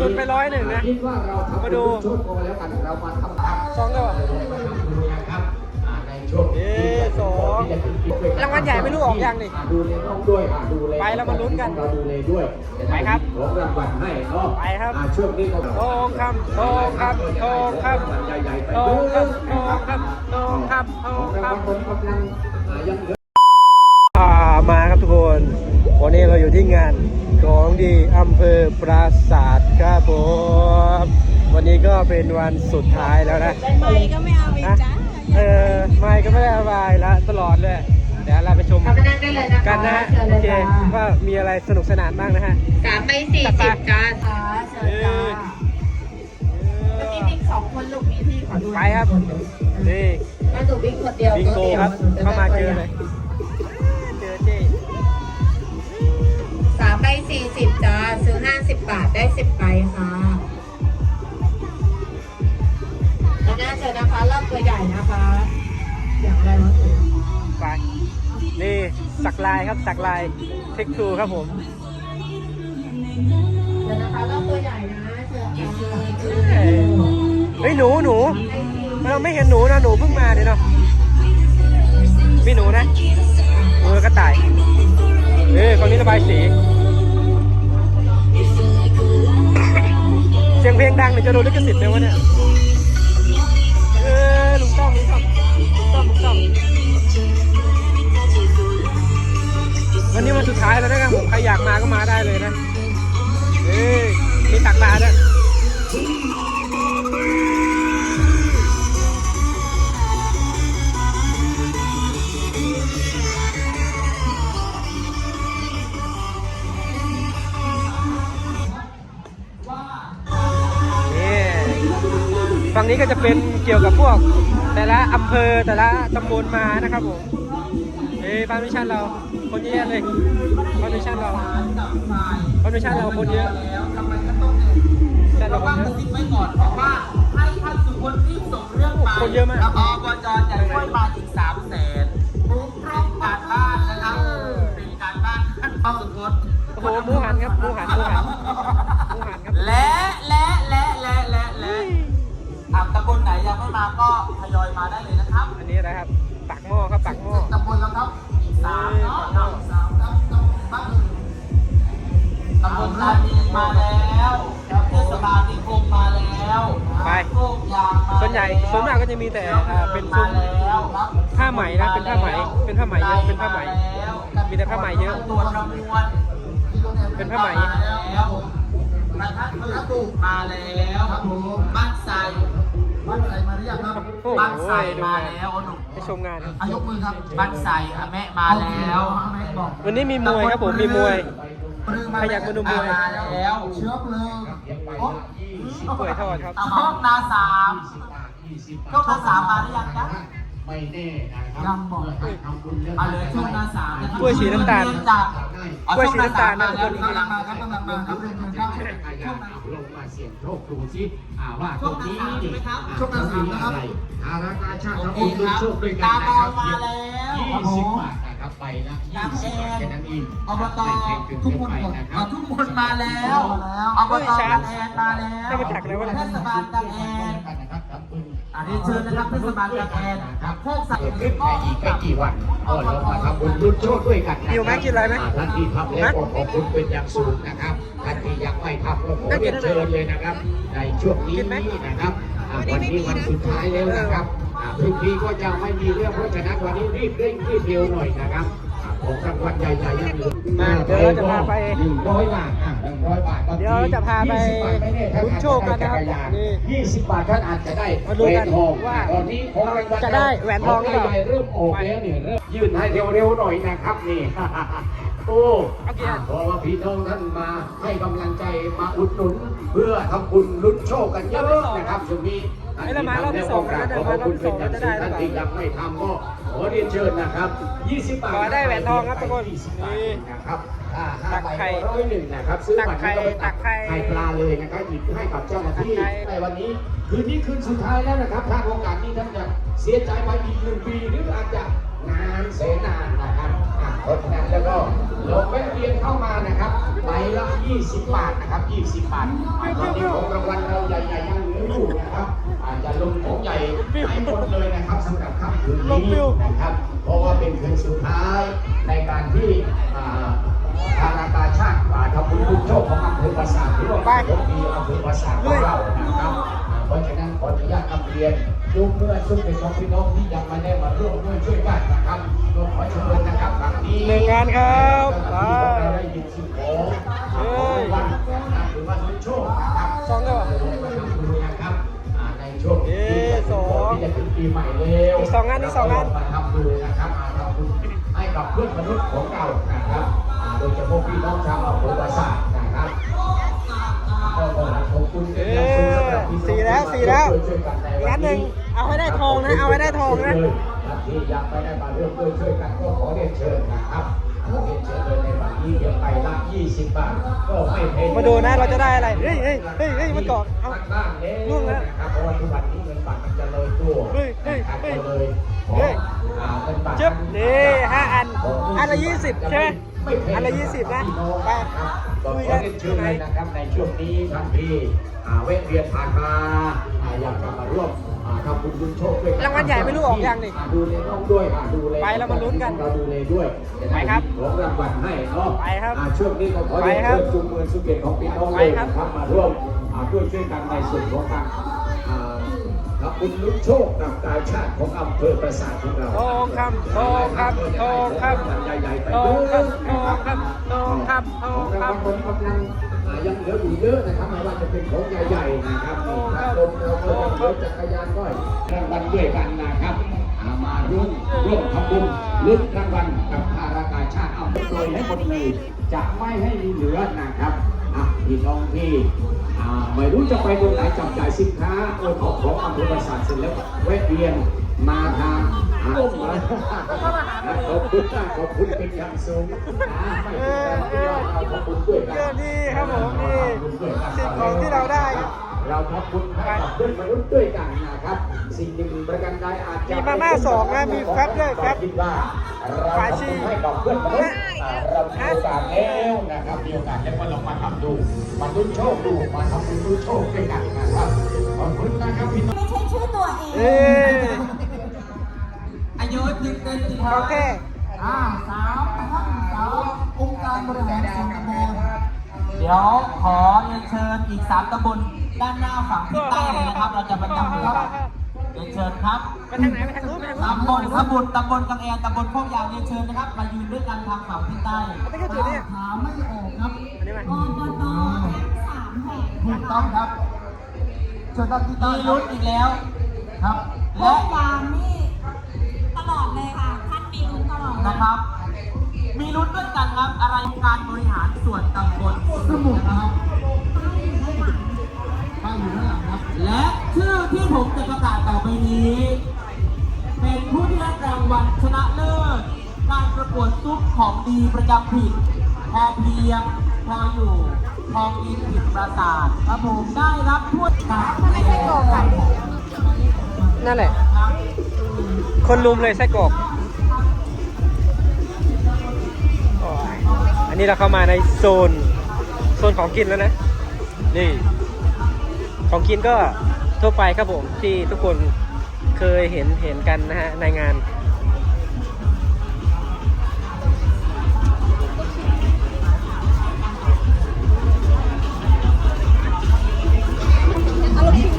ทุนไปร้อยหนึ่งนะคิดว่าเราทำมาดูช่วงโกแล้วกันเรามาทำตามสองก็ดูนะครับอ่าในช่วงเอ๊ะสองรางวัลใหญ่ไม่รู้ออกยังนี่อ่าดูเลน้องด้วยอ่าดูเลไปแล้วมาลุ้นกันเราดูเลด้วยจะด้ไปครับของรางวัลให้เนาะไปครับอ่าช่วงนี้ก็ทองคำทองคำทองคำใหญ่ๆไปทองเด้คำทองคำทองคำทองรางควัลคนกำลังอ่ายังเหลือำอ่ามาครับทุกคน วันนี้เราอยู่ที่งานของดีอำเภอปราศาสตร์ครับผมวันนี้ก็เป็นวันสุดท้ายแล้วนะไม่ก็ไม่เอาอีกนะจ้าเออไม่ก็ไม่ได้อะไรละตลอดเลย เดี๋ยวเราไปชมเข้าไปนั่งได้เลยนะคะกันนะฮะเชิญโอเลยเคจ้าว่ามีอะไรสนุกสนานบ้างนะฮะสามใบสี่จัดไปสิบจ้าค่ะเชิญจ้าแล้วมีบิ๊กสองคนลูกมีที่ขอดูไปครับนี่มาสู่บิ๊กคนเดียวบิงโกครับเข้ามาเจอเลย ใบสี่สิบจ้าซื้อห้าสิบบาทได้สิบใบค่ะแล้วน่าเจอนะคะรอบตัวใหญ่นะคะ อย่างไรวะไปนี่สักลายครับสักลายเทคทูครับผมเดี๋ยวนะคะรอบตัวใหญ่นะเชิญค่ะเฮ้ยหนูหนูเราไม่เห็นหนูนะหนูเพิ่งมาเนี่ยเนาะมีหนูนะหนูกระต่ายเออคนนี้ระบายสี สียงเพลงดังเนี่ยจะโดนลิขสิทธิ์ไหมวะเนี่ยเออลุงต้องลุงต้องลุงต้องลุงต้องวันนี้วันสุดท้ายแล้วนะครับผมใครอยากมาก็มาได้เลยนะเอ้ยมีตักบาตรด้วย งนี้ก็จะเป็นเกี่ยวกับพวกแต่ละอำเภอแต่ละตำบลมานะครับผมเอ้ยฟาร์มิชันเราคนเยอะเลยฟาร์มิชันเราฟาร์มิชันเราคนเยอะชันเราคนเยอะไว้ก่อนเพราะว่าให้ท่านสุคนรีบส่งเรื่องไปคนเยอะมาก แต่อ่าเป็นซุ้มผ้าไหมนะเป็นผ้าไหมเป็นผ้าไหมเยอะเป็นผ้าไหมมีแต่ผ้าไหมเยอะ ตัวประมวลเป็นผ้าไหมมาแล้วประทัดพระตุมาแล้วครับผมบ้านไซบ้านไซมาหรือยังครับ โอ้โหบ้านไซดูมานะแล้วโอ้หนุ่มไปชมงานครับอายกมือครับบ้านไซอาแม่มาแล้วอาแม่บอกวันนี้มีมวยครับผมมีมวยใครอยากมาดูมวย มาแล้ว เชื้อเพลิงโอ้กล้วยทอดครับโชคนาสาม โชคนาสามมาหรือยังจ๊ะไม่แน่นะครับยังบอกให้ทำบุญเรื่องมาเลยโชคนาสามนะครับกล้วยสีน้ำตาลจากกล้วยสีน้ำตาลนะทุกคนกำลังมาครับกำลังมาครับเรียนเชิญครับใครอยากลงมาเสี่ยงโชคดูสิอ่าว่าโชตรคงนานี้สามใช่ไหมครับโชคนาสามนะครับอาราคาชาติโอเราเคบุญครับโชคด้วยกันตานะบคอรัลบมาแล้วครับยี่ผสิบมบาท นะครับไปนะตามยี่แอสิบบาทนแค่นั้นเองอบตไม่แพงเกินทุกคนไปหมดนะคอะรับทุกคนมาแล้วอบตดังแอนมาแล้วให้มาจากไหนวะเนี่ยเทศบาลดังแอนนะครับทำบุญอันนี้เชิญนะครับเทศบาลดังแอนโคกสักเกิดขึ้นแค่อีกไม่กี่วันก็เรามาทำบุญรุ่นโชคด้วยกันนะหิวไหมกินอะไรไหมท่านที่ทำแล้วก็ขอบคุณเป็นอย่างสูงนะครับท่านที่ยังไม่ทำก็ขอเรียนเชิญเลยนะครับ ในช่วงนี้นะครับอ่าวันนี้วันสุดท้ายแล้วนะครับอ่า พรุ่งนี้ก็จะไม่มีเรื่องเพราะฉะนั้นวันนี้รีบเร่งรีบเร็วหน่อยนะครับอ่าของรางวัลใหญ่ๆยังเหลือมาเดี๋ยวเราจะพาไปหนึ่งร้อยบาทอะหนึ่งร้อยบาทบงทีเดี๋ยวเราจะพาไปยี่สิบบาทม่แน่ท่าลุ้นโชคกันนะครับอาจจได้จักรยานนี่ยี่สิบบาทท่านอาจจะได้มาดูกันแหวทองว่าตอนนี้ของรางวัลจะได้แหวนทองหรือเปล่าใหญ่ๆเริ่มออกแล้วเนี่ยเริ่มยื่นให้เร็วๆหน่อยนะครับนี่ โอ้โอว่าพี่น้องท่านมาให้กำลังใจมาอุดหนุน เพื่อทำบุญลุ้นโชคกันเยอะนะครับช่วงนี้เอ้ยเรามารอบที่สองแล้วนะขอบคุณเป็นอย่างสูงท่านที่ยังไม่ทำก็ขอเรียนเชิญนะครับ20บาทขอได้แหวนทองครับทุกคน20บาทนะครับอ่าห้าตักไข่ร้อยหนึ่งนะครับซื้อบัตรนี้ก็ไปตักไข่ปลาเลยนะครับหยิบให้กับเจ้าหน้าที่ในวันนี้ คืนนี้คืนสุดท้ายแล้วนะครับถ้าโอกาสนี้ท่านจะเสียใจไปอีกหนึ่งปีหรืออาจจะนานแสนนานนะครับ เพราะฉะนั้นแล้วก็ลงแวะเวียนเข้ามานะครับใบละ 20 บาทนะครับ 20 บาทตอนนี้ของรางวัลเราใหญ่ๆยังเหลืออยู่นะครับ อาจจะลงของใหญ่ให้หมดเลยนะครับสำหรับค่ำคืนนี้นะครับ เพราะว่าเป็นคืนสุดท้ายในการที่อ่าทางอาการชาติป่าทำบุญทุกโชคของอำเภอปราสาทหรือว่าปกปีอำเภอปราสาทของเรานะครับอ่าเพราะฉะนั้นขออนุญาตนำเรียน ทุกเมื่อทุกเป็นของพี่น้องที่ยังไม่ได้มาร่วมด้วยช่วยกันนะครับก็ขอเชิญนะครับครั้งนี้หนึ่งงานครับก็ไปคือเราได้ยินสิ่งของของวันนะครับหรือว่าทุกโชคนะครับสองก็มาทำบุญนะครับอ่าในช่วงที่เอ๊ะสองที่จะถึงปีใหม่แล้วอีกสองงานอีกสองงานมาทำบุญนะครับมาทำบุญให้กับเพื่อนมนุษย์ของเรานะครับอ่าโดยเฉพาะพี่น้องชาวอำเภอปราสาทนะครับก็ขอขอบคุณเป็นอย่างสูงสำหรับพี่น้องสี่แล้วสี่แล้วช่วยๆกันในอีกวัอันหนึ่ง เอาให้ได้ทองนะ เอาให้ได้ทองนะที่ยังไม่ได้มาร่วมด้วยช่วยกันก็ขอเรียนเชิญนะครับขอเรียนเชิญเลยในวันนี้เพียงไปละ20 บาท ก็ไม่แพงมาดูนะเราจะได้อะไร เฮ้ยเฮ้ยเฮ้ยเฮ้ยมันเกาะเอาบ้างแล้วล่วงแล้วนะครับเพราะว่าทุกวันนี้เงินบาทมันจะเลยตัวเฮ้ยเฮ้ยนะครับเฮ้ยก็เลยขอเฮ้ยอ่าเงินบาทจึ๊บนี่ห้าอัน อันละยี่สิบใช่ไหม ไม่แพงอันละยี่สิบนะพี่องไปครับก็คุยขกัอนเรียนเชิญเลยนะครับในช่วงนี้ท่านที่อ่าแวะเวียนผ่านมาอ่าอยากจะมาร่วมอ่าทำบุญบุญโชคด้วยกันรางวัลใหญ่ไม่รู้ออกยังนี่าดูแลน้องด้วยอ่าดูแลไปแล้วมาลุ้นกันเราดูแลด้วยจะด้ไปครับของรางวัลให้เนาะไปครับอ่าช่วงนี้ก็ขอเรียนไปครัเชิบญจุงมือสุเกียรติของพี่น้องไปเลยครับนะครับมาร่วมอ่าด้วยช่วยกันในส่วนของการอ่าทำ บุญลุ้นโชคกับกายชาติของอำเภอประสาทของเราทองคำทองคำทองคำใหญ่ๆไปทองเยอะคำทองคำทองคำทองของรางวัลคำคนกำลังอ่ายังเหลืออยู่เยอะนะครับไม่ว่าจะเป็นของใหญ่ๆนะครับนี่ถ้าลมเราก็ยังเหลือจักรยานด้วยรางวัลด้วยกันนะครับอ่ามาร่วมร่วมทำบุญลุ้นรางวัลกับทารากาชาติเอาไปโดยให้หมดเลยจะไม่ให้มีเหลือนะครับ อะพี่น้องที่อ่าไม่รู้จะไปตรงไหนจับจ่ายสินค้าโอท็อปของอำเภอปราสาทเสร็จแล้วแวะเวียนมาทางอ่าขอบคุณมากขอบคุณเป็นอย่างสูงอ่าไม่เป็นไรเราขอบคุณด้วยกันเยอะดีครับผมนี่สิ่งของที่เราได้ครับ เราทำบุญให้กับเพื่อนมนุษย์ด้วยกันนะครับ สิ่งหนึ่งประกันใดอาจจะมีมาม่าสองนะมีแฟบด้วยแฟบคิดว่าเราทำบุญให้กับเพื่อนมนุษย์อ่าเรามีโอกาสแล้วนะครับมีโอกาสแล้วก็ลองมาทำดูมาลุ้นโชคดูมาทำบุญลุ้นโชคด้วยกันนะครับขอบคุณนะครับพี่น้องไม่ใช่ชื่อตัวเองเอ้ยอายุยืนเต้นสิคโอรับเคอ่าสามท่านสาวองค์การบริหารส่วนตำบลเดี๋ยวขอเรียนเชิญอีกสามตำบล ด้านหน้าฝั่งทิศใต้เลยนะครับ เราจะไปจับมือกันเรียนเชิญครับไปทางไหนไปทางนู้นไปทางนู้นตำบลขบุตรตำบลกังแอนตำบลโคกยางเรียนเชิญนะครับ มายืนด้วยกันทางฝั่งทิศใต้อันนี้ก็จุดนี้ถามไม่ออกครับอันนี้มาอบตสามแห่งถูกต้องครับเชิญท่านที่ใต้มีลุ้นอีกแล้วครับพวและกยามนี่ตลอดเลยค่ะ ท่านมีลุ้นตลอดเลยนะครับ มีลุ้นด้วยกันครับอะไรการบริหารส่วนตำบลสมุทรนะครับป้าย อยู่ด้านหลังครับ และชื่อที่ผมจะประกาศต่อไปนี้ เป็นผู้ที่ได้รางวัลชนะเลิศการประกวดซุปของดีประจำผิดพอเพียงพออยู่พอกินผิดประสาทครับผมได้รับถ้วยการไม่ใช่กอไก่นั่นแหละ คนลุมเลยไส้กรอกอันนี้เราเข้ามาในโซน โซนของกินแล้วนะ นี่ ของกินก็ทั่วไปครับผมที่ทุกคนเคยเห็นเห็นกันนะฮะในงาน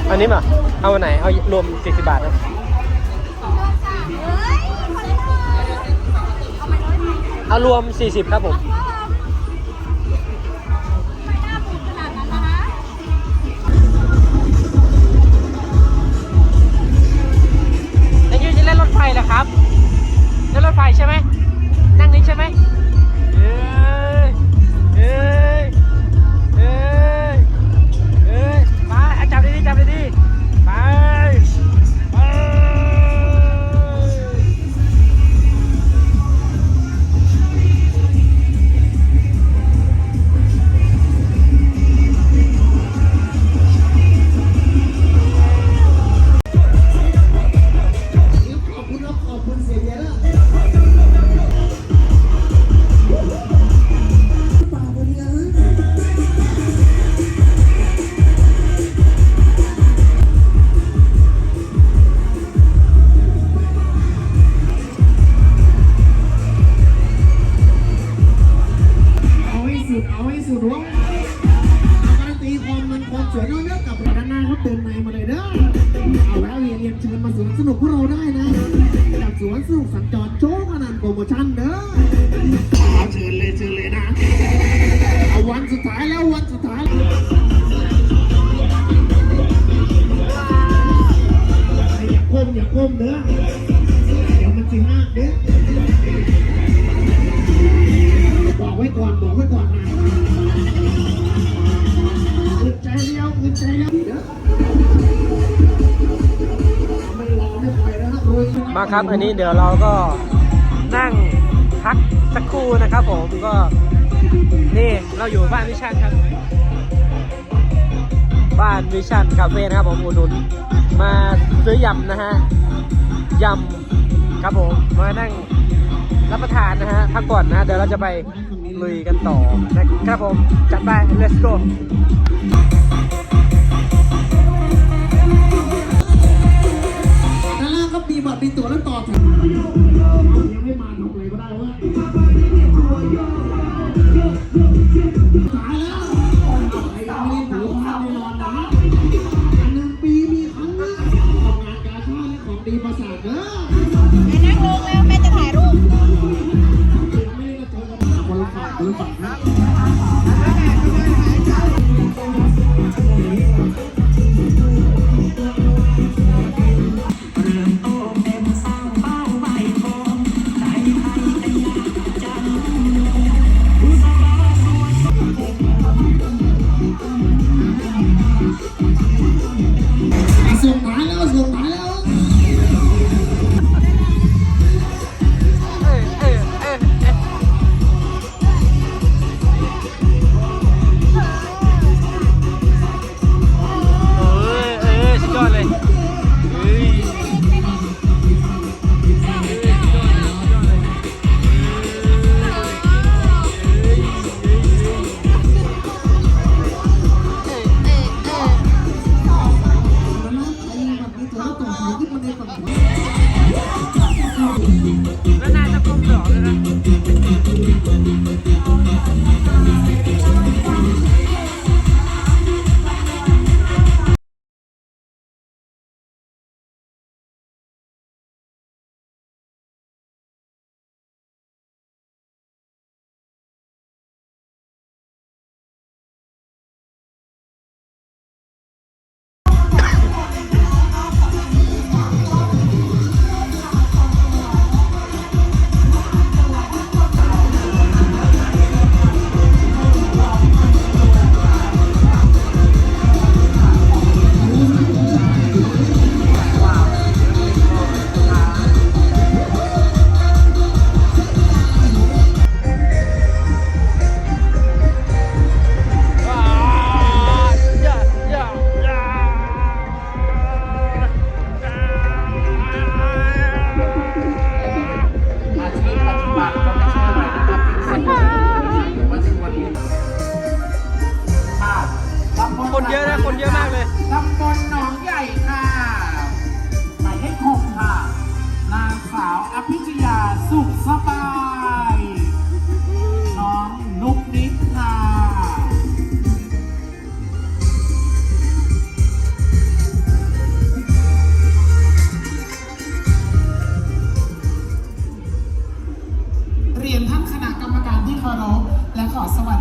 อันนี้มาเอาอันไหน เอารวม 40 บาทนะเอารวม 40 ครับผม ยูจะเล่นรถไฟเหรอครับนั่นรถไฟใช่ไหมนั่งนี้ใช่ไหม มีสูตรล้วงการตีความมันความสวยก็เลืะกกับด้านหน้าครับเดินในมาเลยเด้อเอาแล้วเรียนเรียนเชิญมาสวนสนุกพวกเราได้นะยากสวนสนุกสัญจรโจ๊กอนันต์โปรโมชั่นเด้อเชิญเลยเชิญเลยนะเอาวันสุดท้ายแล้ววันสุดท้ายอย่าก้มอย่าก้มเด้อเดี๋ยวมันสิห้าเด้อบอกไว้ก่อนบอกไว้ก่อน มาครับ อันนี้เดี๋ยวเราก็นั่งพักสักครู่นะครับผมก็ นี่เราอยู่บ้านวิชันครับ บ้านวิชันคาเฟ่นะครับผมอุดหนุนมาซื้อยำนะฮะยำครับผมมานั่งรับประทานนะฮะพักก่อนนะเดี๋ยวเราจะไปลุยกันต่อนะครับผม จัดไป let's go มีบัตรมีตั๋วแล้วต่อแถวยังไม่มาทำอะไรก็ได้เว่าสาย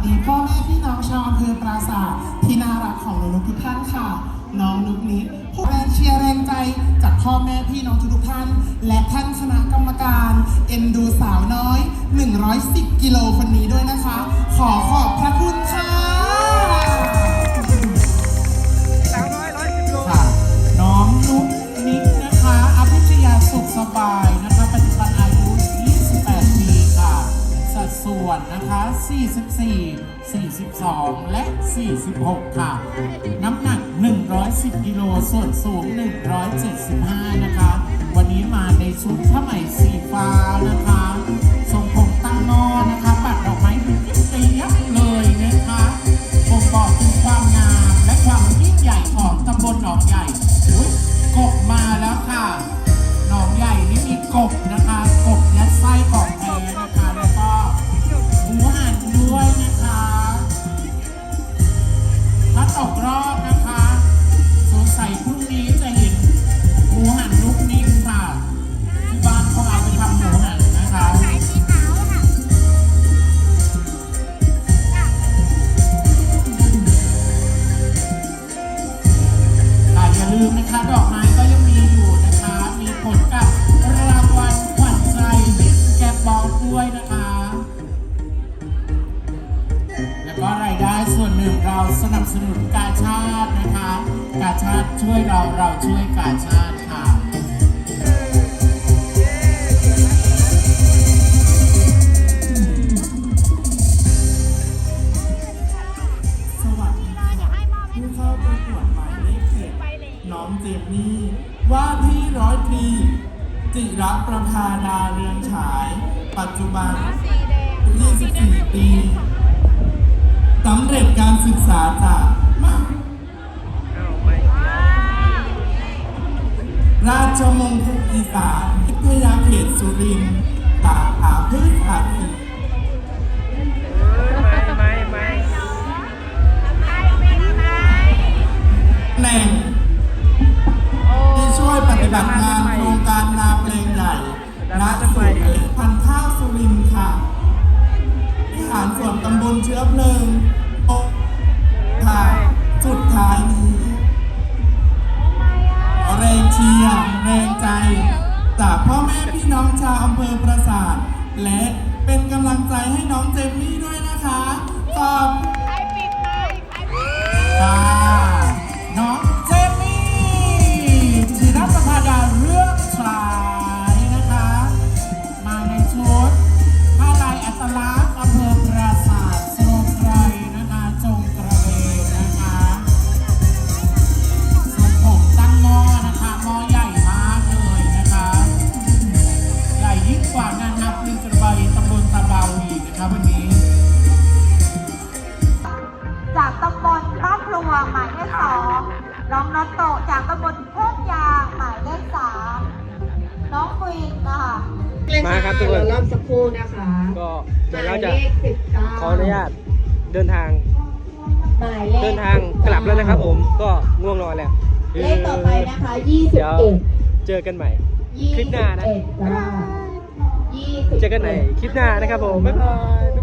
ดีพ่อแม่พี่น้องชาวอำเภอปราสาทที่น่ารักของหนูทุกท่านค่ะ น้องนุกนิดผู้แรงเชียร์แรงใจจากพ่อแม่พี่น้องทุกท่าน และท่านคณะกรรมการ เอ็นดูสาวน้อย 110 กิโลคนนี้ด้วยนะคะ ขอขอบพระคุณค่ะ ส่วนนะคะ 44 42 และ 46 ค่ะ น้ำหนัก 110 กิโล ส่วนสูง 175 นะคะ วันนี้มาในชุดผ้าไหมสีฟ้านะคะทรงผมตั้งนอนะคะปัดดอกไม้ดูเตี้ยบเลยนะคะบ่งบอกถึงความงามและความยิ่งใหญ่ของตำบลหนองใหญ่อุ๊ยกบมาแล้วค่ะ หนองใหญ่นี่มีกบ มาครับทุกคนรอบสักครู่นะคะก็เดี๋ยวเราจะขออนุญาตเดินทางเดินทางกลับแล้วนะครับ ผมก็ง่วงนอนแล้วเลขต่อไปนะคะ21เจอกันใหม่คลิปหน้านะเจอกันใหม่คลิปหน้านะครับผมบ๊ายบาย